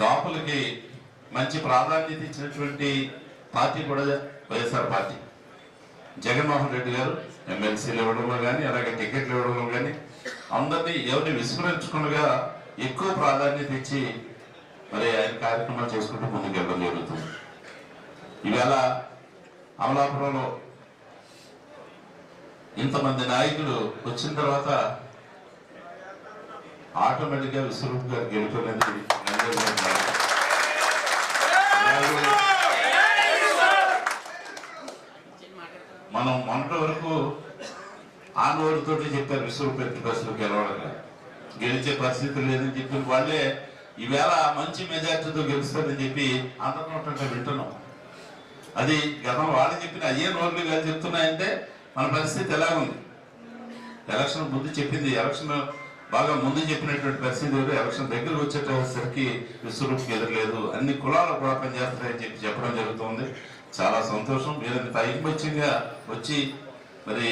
కాపులకి మంచి ప్రాధాన్యత ఇచ్చినటువంటి పార్టీ కూడా వైఎస్ఆర్ పార్టీ. జగన్మోహన్ రెడ్డి గారు ఎమ్మెల్సీలు ఇవ్వడంలో కానీ అలాగే టికెట్లు ఇవ్వడంలో కానీ అందరినీ ఎవరిని విస్మరించకుండా ఎక్కువ ప్రాధాన్యత ఇచ్చి మరి ఆయన కార్యక్రమాలు చేసుకుంటూ ముందుకు వెళ్ళడం జరుగుతుంది. ఈవేళ అమలాపురంలో ఇంతమంది నాయకులు వచ్చిన తర్వాత ఆటోమేటిక్గా విశ్వరూప్ గారు గెలుపునేది మనం మొన్నటి వరకు ఆ చెప్పారు విశ్వరూప్ ఎట్టి బస్సులు గెలవడం గెలిచే పరిస్థితి లేదని చెప్పిన వాళ్ళే ఈవేళ మంచి మెజార్టీతో గెలుస్తారని చెప్పి అందరినోటంటే వింటున్నాం. అది గతం వాళ్ళు చెప్పిన అయ్యే నోర్లు గారు చెప్తున్నాయంటే మన పరిస్థితి ఎలా ఉంది ఎలక్షన్ ముందు చెప్పింది ఎలక్షన్ బాగా ముందు చెప్పినటువంటి పరిస్థితి ఎలక్షన్ దగ్గర వచ్చేటసరికి విశ్వరూప్ ఎదురలేదు అన్ని కులాలు కూడా పనిచేస్తాయని చెప్పి చెప్పడం జరుగుతుంది. చాలా సంతోషం. లేదంటే ఇంత ఐకమత్యంగా వచ్చి మరి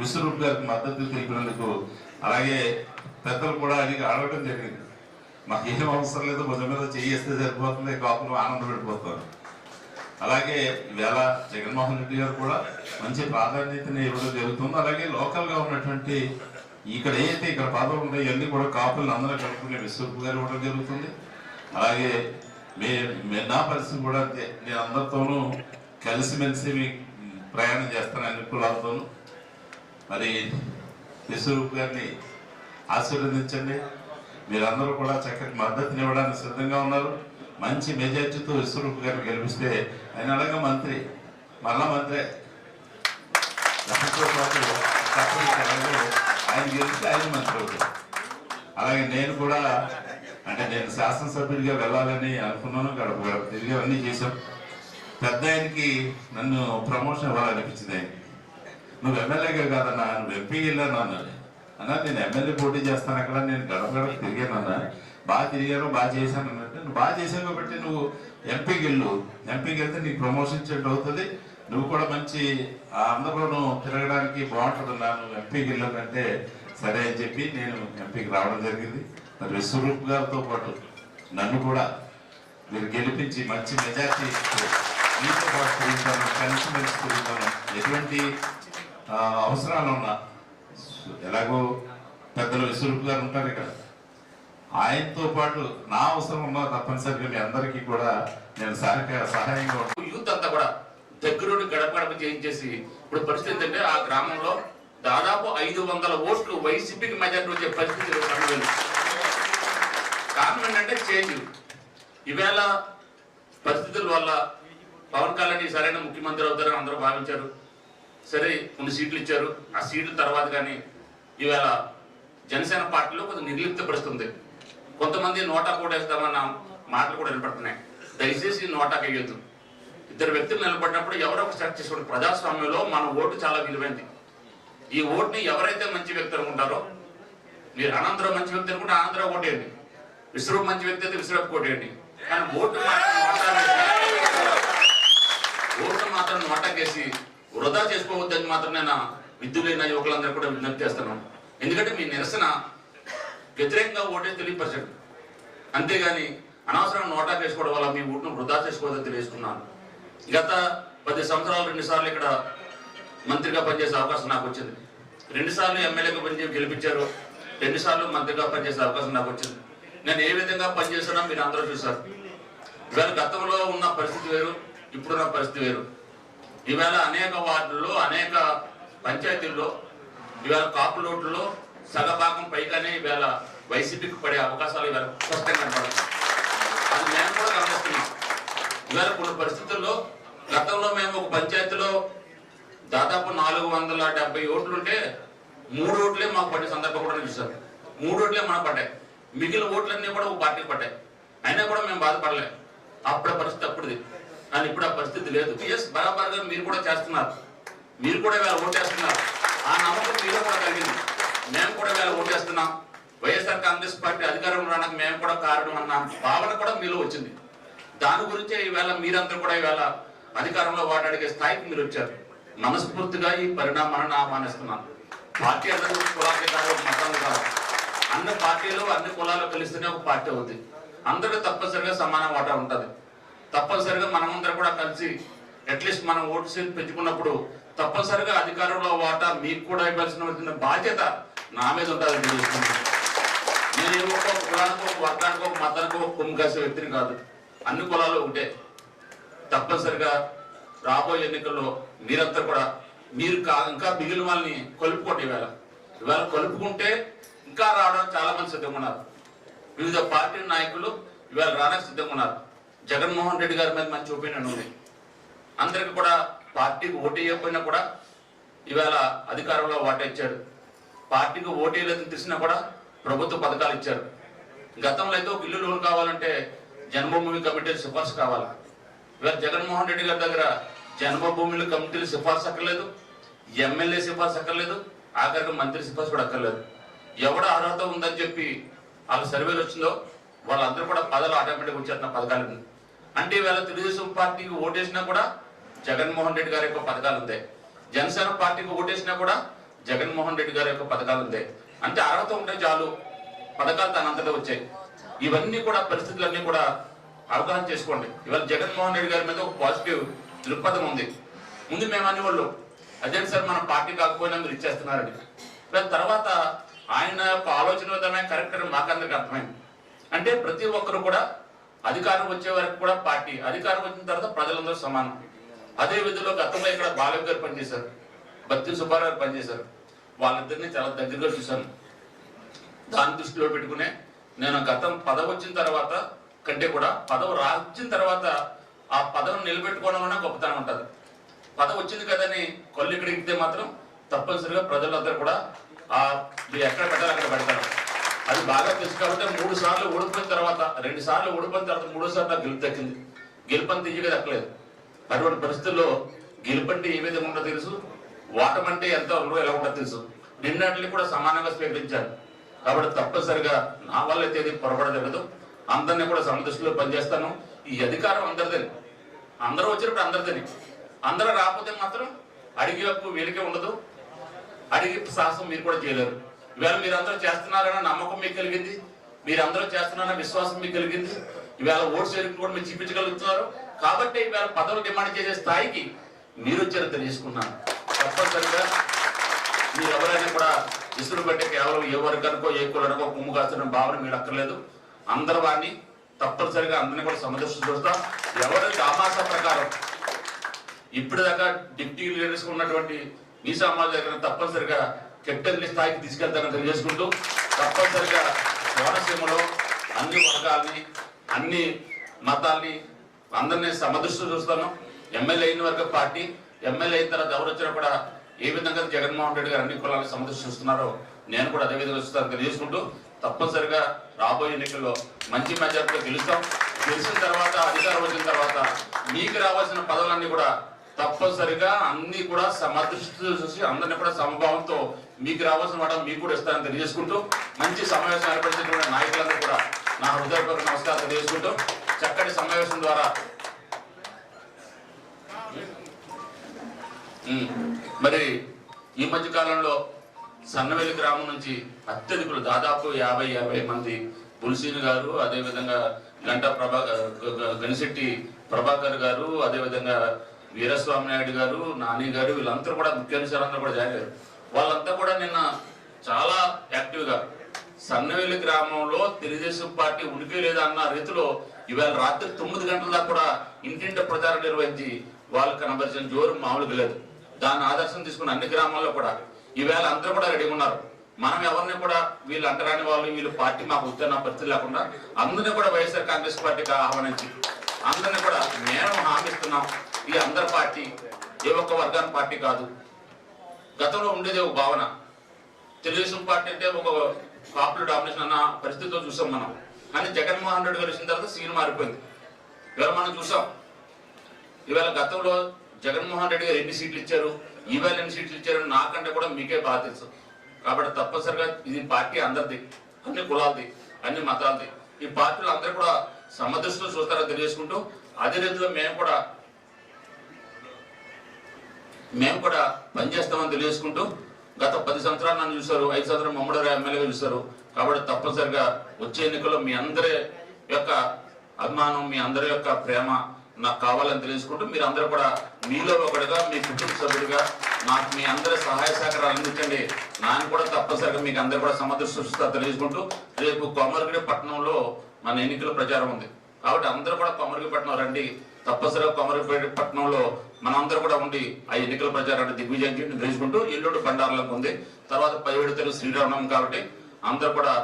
విశ్వరూప్ గారికి మద్దతు తెలిపినందుకు అలాగే పెద్దలు కూడా అడిగి అడగడం జరిగింది. మాకు ఏం అవసరం లేదు భుజం మీద చేయిస్తే సరిపోతుంది కాపులు ఆనందపడిపోతారు అలాగే ఈవేళ జగన్మోహన్ రెడ్డి గారు కూడా మంచి ప్రాధాన్యతని ఇవ్వడం జరుగుతుంది. అలాగే లోకల్గా ఉన్నటువంటి ఇక్కడ ఏదైతే ఇక్కడ పాత్రలు ఉన్నాయో ఇవన్నీ కూడా కాపులను అందరూ కలుపుకునే విశ్వరూప్ గారు ఇవ్వడం జరుగుతుంది. అలాగే మే మే- నా పరిస్థితి కూడా అంతే. నేను అందరితోనూ కలిసిమెలిసి మీ ప్రయాణం చేస్తాను అన్ని కులాలతోనూ. మరి విశ్వరూప్ గారిని ఆశీర్వదించండి. మీరందరూ కూడా చక్కటి మద్దతుని ఇవ్వడానికి సిద్ధంగా ఉన్నారు. మంచి మెజార్టీతో విశ్వరూప్ గారిని గెలిపిస్తే ఆయన అలాగే మంత్రి మళ్ళా మంత్రి. దాంతో పాటు ఆయన గెలిచి ఆయన మంత్రి అవుతారు అలాగే నేను కూడా అంటే నేను శాసనసభ్యుడిగా వెళ్ళాలని అనుకున్నాను గడప గడప తిరిగి అన్నీ చేశాం. పెద్ద ఆయనకి నన్ను ప్రమోషన్ ఇవ్వాలనిపించింది ఆయనకి. నువ్వు ఎమ్మెల్యేగా కాదన్నా నువ్వు ఎంపీ వెళ్ళాను అన్నాడు అన్నా నేను ఎమ్మెల్యే పోటీ చేస్తాను అక్కడ నేను గడప గడప తిరిగాను అన్నా. బాగా తిరిగాను బాగా చేశాను అన్నట్టు నువ్వు బాగా చేసావు కాబట్టి నువ్వు ఎంపీకి వెళ్ళు ఎంపీకి వెళ్తే నీకు ప్రమోషన్ ఇచ్చేట్టు అవుతుంది. నువ్వు కూడా మంచి ఆ అందరిలోనూ తిరగడానికి బాగుంటుంది అన్నా నువ్వు ఎంపీకి వెళ్ళాలంటే సరే అని చెప్పి నేను ఎంపీకి రావడం జరిగింది. మరి విశ్వరూప్ గారితో పాటు నన్ను కూడా మీరు గెలిపించి మంచి మెజార్టీ మీతో పాటు తిరుగుతాను కలిసిమెలిసి తిరుగుతాను. ఎటువంటి అవసరాలు ఉన్నా ఎలాగో పెద్దలు విశ్వరూప్ గారు ఉంటారు ఇక్కడ. ఆయనతో పాటు నా అవసరం ఉన్నా తప్పనిసరిగా మీ అందరికీ కూడా నేను సహకార సహాయంగా యూత్ అంతా కూడా దగ్గరుండి గడప గడప చేయించేసి ఇప్పుడు పరిస్థితి ఏంటంటే ఆ గ్రామంలో దాదాపు ఐదు వందల ఓట్లు వైసీపీకి మెజార్టీ వచ్చే పరిస్థితులు కనుగొంది కారణం ఏంటంటే చేంజ్ ఈవేళ పరిస్థితుల వల్ల పవన్ కళ్యాణ్ సరైన ముఖ్యమంత్రి అవుతారని అందరూ భావించారు. సరే కొన్ని సీట్లు ఇచ్చారు. ఆ సీట్ల తర్వాత కానీ ఈవేళ జనసేన పార్టీలో కొంచెం నిర్లిప్తపరుస్తుంది కొంతమంది నోటా కూడేస్తామన్న మాటలు కూడా వినపడుతున్నాయి. దయచేసి నోటా వేయొద్దు. ఇద్దరు వ్యక్తులు నిలబడినప్పుడు ఎవరో ఒక సెలెక్ట్ చేసుకోండి ప్రజాస్వామ్యంలో మన ఓటు చాలా విలువైంది. ఈ ఓటుని ఎవరైతే మంచి వ్యక్తులు ఉంటారో మీరు అనంతరం మంచి వ్యక్తి అనుకుంటే అనంతరం ఓటేయండి విశ్రూప్ మంచి వ్యక్తి అయితే విశ్రూప్ ఓటేయండి కానీ ఓటు మాత్రం ఓటు మాత్రం నోటాకేసి వృధా చేసుకోవద్దని మాత్రం నేను విద్యులైన యువకులందరూ కూడా విజ్ఞప్తి చేస్తున్నాను. ఎందుకంటే మీ నిరసన వ్యతిరేకంగా ఓటేసి తెలియపరచండి. అంతేగాని అనవసరం నోటా వేసుకోవడం వల్ల మీ ఓటును వృధా చేసుకోవద్దని తెలియజేస్తున్నాను. గత పది సంవత్సరాలు రెండుసార్లు ఇక్కడ మంత్రిగా పనిచేసే అవకాశం నాకు వచ్చింది. రెండుసార్లు ఎమ్మెల్యేగా పనిచేసి గెలిపించారు. రెండుసార్లు మంత్రిగా పనిచేసే అవకాశం నాకు వచ్చింది. నేను ఏ విధంగా పనిచేస్తున్నా మీరు అందరూ చూశారు. ఇవాళ గతంలో ఉన్న పరిస్థితి వేరు ఇప్పుడున్న పరిస్థితి వేరు. ఈవేళ అనేక వార్డుల్లో అనేక పంచాయతీల్లో ఇవాళ కాపు లోట్లలో సగభాగం పైగానే ఈవేళ వైసీపీకి పడే అవకాశాలు ఇవాళ స్పష్టంగా కనపడుతుంది అది మేము కూడా గమనిస్తున్నాం ఇవాళ కొన్ని పరిస్థితుల్లో గతంలో మేము ఒక పంచాయతీలో దాదాపు నాలుగు వందల డెబ్బై ఓట్లుంటే మూడు ఓట్లే మాకు పడే సందర్భం కూడా చూసాం మూడు ఓట్లే మనకు పడ్డాయి. మిగిలిన ఓట్లన్నీ కూడా ఒక పార్టీకి పడ్డాయి. అయినా కూడా మేము బాధపడలే. అప్పుడు పరిస్థితి అప్పుడుది. కానీ ఇప్పుడు ఆ పరిస్థితి లేదు. ఎస్ బరాబర్గా మీరు కూడా చేస్తున్నారు. మీరు కూడా వేళ ఓటేస్తున్నారు. ఆ నమ్మకం మీరు కూడా కలిగింది. మేము కూడా వేళ ఓటేస్తున్నాం. వైఎస్ఆర్ కాంగ్రెస్ పార్టీ అధికారంలో రావడానికి మేము కూడా కారణం అన్న భావన కూడా మీలో వచ్చింది. దాని గురించే ఈవేళ మీరంతా కూడా ఈవేళ అధికారంలో వాటాడిగే స్థాయికి మీరు వచ్చారు. మనస్ఫూర్తిగా ఈ పరిణామాలను ఆహ్వానిస్తున్నాను. పార్టీ అందరూ కులాలు కాదు మతాలు కాదు. అన్ని పార్టీలు అన్ని కులాలు కలిస్తేనే ఒక పార్టీ అవుతుంది అందరికీ తప్పనిసరిగా సమాన వాటా ఉంటుంది. తప్పనిసరిగా మనమందరం కూడా కలిసి అట్లీస్ట్ మనం ఓటు సీట్ పెంచుకున్నప్పుడు తప్పనిసరిగా అధికారంలో వాటా మీకు కూడా ఇవ్వాల్సిన బాధ్యత నా మీద ఉంటుంది తెలియజేస్తున్నాను. నేను ఏమో ఒక కులానికి ఒక వర్గానికి ఒక మతానికి ఒక కాసే వ్యక్తిని కాదు. అన్ని కులాలు ఒకటే. తప్పనిసరిగా రాబోయే ఎన్నికల్లో మీరంతా కూడా మీరు ఇంకా మిగిలిన వాళ్ళని కలుపుకోండి ఇవాళ ఇవాళ కలుపుకుంటే ఇంకా రావడానికి చాలా మంది సిద్ధంగా ఉన్నారు వివిధ పార్టీ నాయకులు ఇవాళ రావడానికి సిద్ధంగా ఉన్నారు జగన్మోహన్ రెడ్డి గారి మీద మంచి ఒపీనియన్ ఉంది. అందరికి కూడా పార్టీకి ఓటు వేయకపోయినా కూడా ఇవాళ అధికారంలో వాటా పార్టీకి ఓటు వేయలేదని తెలిసినా కూడా ప్రభుత్వ పథకాలు ఇచ్చారు. గతంలో అయితే ఒక ఇల్లు లోన్ కావాలంటే జన్మభూమి కమిటీ సిఫార్సు కావాలి? ఇవాళ జగన్మోహన్ రెడ్డి గారి దగ్గర జన్మభూముల కమిటీలు సిఫార్సు అక్కర్లేదు ఎమ్మెల్యే సిఫార్సు అక్కర్లేదు ఆఖరికి మంత్రి సిఫార్సు కూడా అక్కర్లేదు. ఎవడ అర్హత ఉందని చెప్పి వాళ్ళ సర్వేలు వచ్చిందో వాళ్ళందరూ కూడా పదలు ఆటోమేటిక్గా వచ్చేస్తున్న పథకాలు అంటే ఇవాళ తెలుగుదేశం పార్టీకి ఓటేసినా కూడా జగన్మోహన్ రెడ్డి గారి యొక్క పథకాలు ఉంటాయి జనసేన పార్టీకి ఓటేసినా కూడా జగన్మోహన్ రెడ్డి గారి యొక్క పథకాలు ఉంది అంటే అర్హత ఉంటే చాలు పథకాలు తనంతటా వచ్చాయి. ఇవన్నీ కూడా పరిస్థితులన్నీ కూడా అవగాహన చేసుకోండి. ఇవాళ జగన్మోహన్ రెడ్డి గారి మీద ఒక పాజిటివ్ దృక్పథం ఉంది. ముందు మేము అనేవాళ్ళు అదే సార్ మన పార్టీ కాకపోయినా మీరు ఇచ్చేస్తున్నారని. దాని తర్వాత ఆయన యొక్క ఆలోచన విధమైన కరెక్ట్ అని మాకందరికి అర్థమైంది. అంటే ప్రతి ఒక్కరు కూడా అధికారం వచ్చే వరకు కూడా పార్టీ అధికారం వచ్చిన తర్వాత ప్రజలందరూ సమానం. అదే విధంలో గతంలో ఇక్కడ బాలయ్య గారు పనిచేశారు బత్తి సుబ్బారావు గారు పనిచేశారు. వాళ్ళిద్దరిని చాలా దగ్గరగా చూశాను. దాన్ని దృష్టిలో పెట్టుకునే నేను గతం పదవి వచ్చిన తర్వాత కంటే కూడా పదవి రాచిన తర్వాత ఆ పదవిని నిలబెట్టుకోవడంలోనే గొప్పతనం ఉంటుంది. పదవి వచ్చింది కదని కొల్లు ఇక్కడ మాత్రం తప్పనిసరిగా ప్రజలందరూ కూడా ఆ మీరు ఎక్కడ పెట్టాలి అక్కడ పెడతారు. అది బాగా తెలుసు కాబట్టి మూడు సార్లు ఓడిపోయిన తర్వాత రెండు సార్లు ఓడిపోయిన తర్వాత మూడో సార్లు నాకు గెలుపు దక్కింది. గెలుపని తీయగా దక్కలేదు. అటువంటి పరిస్థితుల్లో గెలుపంటే ఏ విధంగా ఉంటుందో తెలుసు? ఓటమంటే ఎంత ఉందో ఎలా ఉంటుందో తెలుసు? నిన్నటిని కూడా సమానంగా స్వీకరించాను కాబట్టి తప్పనిసరిగా నా వల్ల అయితే ఇది పొరపడలేదు అందరినీ కూడా సమదృష్టిలో పనిచేస్తాను. ఈ అధికారం అందరిదని అందరూ వచ్చినప్పుడు అందరిదని అందరూ రాకపోతే మాత్రం అడిగే హక్కు వీరికే ఉండదు. అడిగి సాహసం మీరు కూడా చేయలేరు. ఇవాళ మీరందరూ చేస్తున్నారన్న నమ్మకం మీకు కలిగింది. మీరందరూ చేస్తున్నారన్న విశ్వాసం మీకు కలిగింది. ఇవాళ ఓటు షేరింగ్ కూడా మీరు చూపించగలుగుతున్నారు. కాబట్టి ఇవాళ పదవులు డిమాండ్ చేసే స్థాయికి మీరు వచ్చారు తెలియజేసుకున్నాను తప్పనిసరిగా మీరు ఎవరైనా కూడా ఇసురు పెట్టే కేవలం ఏ వర్గానికో ఏ కులానికో కుమ్ము కాస్తున్న భావన మీరు అక్కర్లేదు. అందరు వాడిని తప్పనిసరిగా అందరినీ కూడా సమదృష్టి చూస్తాం. ఎవరి దామాస ప్రకారం ఇప్పటిదాకా డిప్యూటీ లీడర్స్ ఉన్నటువంటి మీ సమాజ దగ్గర తప్పనిసరిగా కెప్టెన్ స్థాయికి తీసుకెళ్తానని తెలియజేసుకుంటూ తప్పనిసరిగా కోనసీమలో అన్ని వర్గాల్ని అన్ని మతాల్ని అందరినీ సమదృష్టి చూస్తాను. ఎమ్మెల్యే అయిన వరకు పార్టీ ఎమ్మెల్యే అయిన తర్వాత ఎవరు వచ్చినా కూడా ఏ విధంగా జగన్మోహన్ రెడ్డి గారు అన్ని కులాలను సమదృష్టి చూస్తున్నారో నేను కూడా అదే విధంగా చూస్తాను తెలియజేసుకుంటూ తప్పనిసరిగా రాబోయే ఎన్నికల్లో మంచి మెజార్టీతో గెలుస్తాం. గెలిచిన తర్వాత అధికారం వచ్చిన తర్వాత మీకు రావాల్సిన పదవులన్నీ కూడా తప్పనిసరిగా అన్ని కూడా సమదృష్టి చూసి అందరినీ కూడా సమభావంతో మీకు రావాల్సిన మాట మీకు కూడా ఇస్తారని తెలియజేసుకుంటూ మంచి సమావేశం ఏర్పరిచినటువంటి నాయకులందరూ కూడా నా హృదయపూర్వక నమస్కారం తెలియజేసుకుంటూ చక్కటి సమావేశం ద్వారా మరి ఈ మధ్య కాలంలో సన్నవెల్లి గ్రామం నుంచి అత్యధికులు దాదాపు యాభై యాభై మంది పులిసీని గారు అదేవిధంగా గంటా ప్రభా గ- గనిశెట్టి ప్రభాకర్ గారు అదేవిధంగా వీరస్వామి నాయుడు గారు నాని గారు వీళ్ళందరూ కూడా ముఖ్య అందరూ కూడా జాయిన్ అయ్యారు. వాళ్ళంతా కూడా నిన్న చాలా యాక్టివ్గా సన్నవెల్లి గ్రామంలో తెలుగుదేశం పార్టీ ఉనికి లేదా అన్న రీతిలో ఇవాళ రాత్రి తొమ్మిది గంటల దాకా కూడా ఇంటింటి ప్రచారం నిర్వహించి వాళ్ళు కనబరిచిన జోరు మామూలుగా లేదు. దాని ఆదర్శం తీసుకున్న అన్ని గ్రామాల్లో కూడా ఈవేళ అందరూ కూడా రెడీగా ఉన్నారు. మనం ఎవరిని కూడా వీళ్ళు అంటరాని వాళ్ళు వీళ్ళు పార్టీ మాకు వద్దన్న పరిస్థితి లేకుండా అందరినీ కూడా వైఎస్ఆర్ కాంగ్రెస్ పార్టీకి ఆహ్వానించి అందరినీ కూడా మేము హామీస్తున్నాం ఈ అందరి పార్టీ ఏ ఒక్క వర్గాన్ని పార్టీ కాదు. గతంలో ఉండేది ఒక భావన. తెలుగుదేశం పార్టీ అంటే ఒక పాపులర్ డామినేషన్ అన్న పరిస్థితితో చూసాం మనం. కానీ జగన్మోహన్ రెడ్డి గారు వచ్చిన తర్వాత సీన్ మారిపోయింది. ఇవాళ మనం చూసాం. ఇవాళ గతంలో జగన్మోహన్ రెడ్డి గారు ఎన్ని సీట్లు ఇచ్చారు? ఈవేళ సీట్లు ఇచ్చారు నాకంటే కూడా మీకే బాగా తెలుసు. కాబట్టి తప్పనిసరిగా ఇది పార్టీ అందరిది అన్ని కులాలది అన్ని మతాలది. ఈ పార్టీలు అందరూ కూడా సమదృష్టిలో చూస్తారని తెలియజేసుకుంటూ అదే రీతిలో మేము కూడా మేము కూడా పనిచేస్తామని తెలియజేసుకుంటూ గత పది సంవత్సరాలు నన్ను చూశారు ఐదు సంవత్సరాలు మమ్మడారు ఎమ్మెల్యేగా చూశారు. కాబట్టి తప్పనిసరిగా వచ్చే ఎన్నికల్లో మీ అందరి యొక్క అభిమానం మీ అందరి యొక్క ప్రేమ నాకు కావాలని తెలుసుకుంటూ మీరు అందరూ కూడా మీలో ఒకటిగా మీ కుటుంబ సభ్యుడిగా నాకు మీ అందరి సహాయ సహకారాలు అందించండి. నాన్న కూడా తప్పనిసరిగా మీకు అందరు కూడా సమర్థ సృష్టిస్తా తెలియజేసుకుంటూ రేపు కొమరగిరి పట్టణంలో మన ఎన్నికల ప్రచారం ఉంది. కాబట్టి అందరూ కూడా కొమరగిరి పట్టణం రండి. తప్పనిసరిగా కొమరగిరి పట్టణంలో మనందరూ కూడా ఉండి ఆ ఎన్నికల ప్రచారాన్ని దిగ్విజయం చేయడం తెలుసుకుంటూ ఇల్లుడు బండారంలో ఉంది. తర్వాత పదిహేడు తెలుగు శ్రీరామనవమి కాబట్టి అందరూ కూడా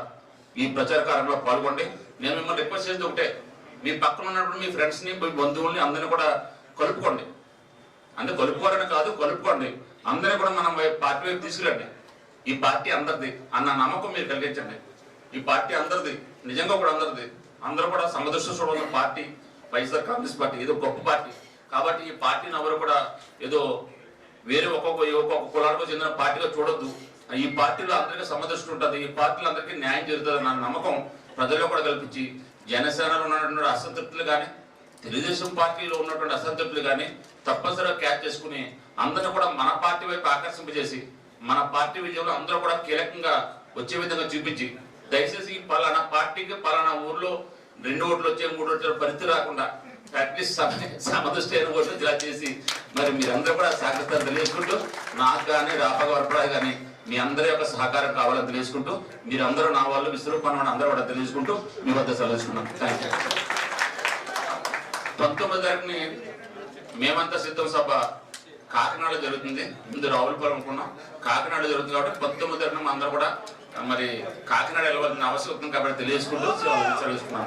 ఈ ప్రచార కార్యంలో పాల్గొండి నేను మిమ్మల్ని రిక్వెస్ట్ చేసేది ఒకటే. మీ పక్కన ఉన్నప్పుడు మీ ఫ్రెండ్స్ని మీ బంధువుల్ని అందరిని కూడా కలుపుకోండి. అంటే కలుపుకోవాలని కాదు కలుపుకోండి. అందరిని కూడా మనం పార్టీ వైపు తీసుకురండి. ఈ పార్టీ అందరిది అన్న నమ్మకం మీరు కలిగించండి. ఈ పార్టీ అందరిది నిజంగా కూడా అందరిది అందరూ కూడా సమదృష్టి చూడాలన్న పార్టీ వైఎస్ఆర్ కాంగ్రెస్ పార్టీ ఏదో గొప్ప పార్టీ. కాబట్టి ఈ పార్టీని ఎవరు కూడా ఏదో వేరే ఒక్కొక్క ఒక్కొక్క కులాలకు చెందిన పార్టీగా చూడొద్దు. ఈ పార్టీలో అందరికీ సమదృష్టి ఉంటుంది ఈ పార్టీలో అందరికీ న్యాయం జరుగుతుంది అన్న నమ్మకం ప్రజల్లో కూడా కల్పించి జనసేనలో ఉన్నటువంటి అసంతృప్తులు కానీ తెలుగుదేశం పార్టీలో ఉన్నటువంటి అసంతృప్తులు కానీ తప్పనిసరిగా క్యాచ్ చేసుకుని అందరూ కూడా మన పార్టీ వైపు ఆకర్షింపజేసి మన పార్టీ విజయంలో అందరూ కూడా కీలకంగా వచ్చే విధంగా చూపించి దయచేసి పలానా పార్టీకి పలానా ఊర్లో రెండు ఓట్లు వచ్చే మూడు ఓట్ల పరిస్థితి రాకుండా అట్లీస్ట్ సమదృష్టి అయిన ఓట్లు ఇలా చేసి మరి మీరందరూ కూడా సహకరిస్తారు తెలియజేసుకుంటూ నాకు కానీ రాపగ వరపరాయ్ కానీ మీ అందరి యొక్క సహకారం కావాలని తెలియజేసుకుంటూ మీరందరూ నా వాళ్ళు విశ్వరూపాన్ని అందరూ కూడా తెలియజేసుకుంటూ మీ వద్ద సెలవుకున్నాం థ్యాంక్ యూ పంతొమ్మిది తారీఖుని మేమంతా సిద్ధం సభ కాకినాడ జరుగుతుంది. ముందు రావులపురం అనుకున్నాం. కాకినాడ జరుగుతుంది కాబట్టి పంతొమ్మిది తారీఖున అందరూ కూడా మరి కాకినాడ వెళ్ళవలసిన అవసరం కాబట్టి తెలియజేసుకుంటూ సెలవుకున్నాం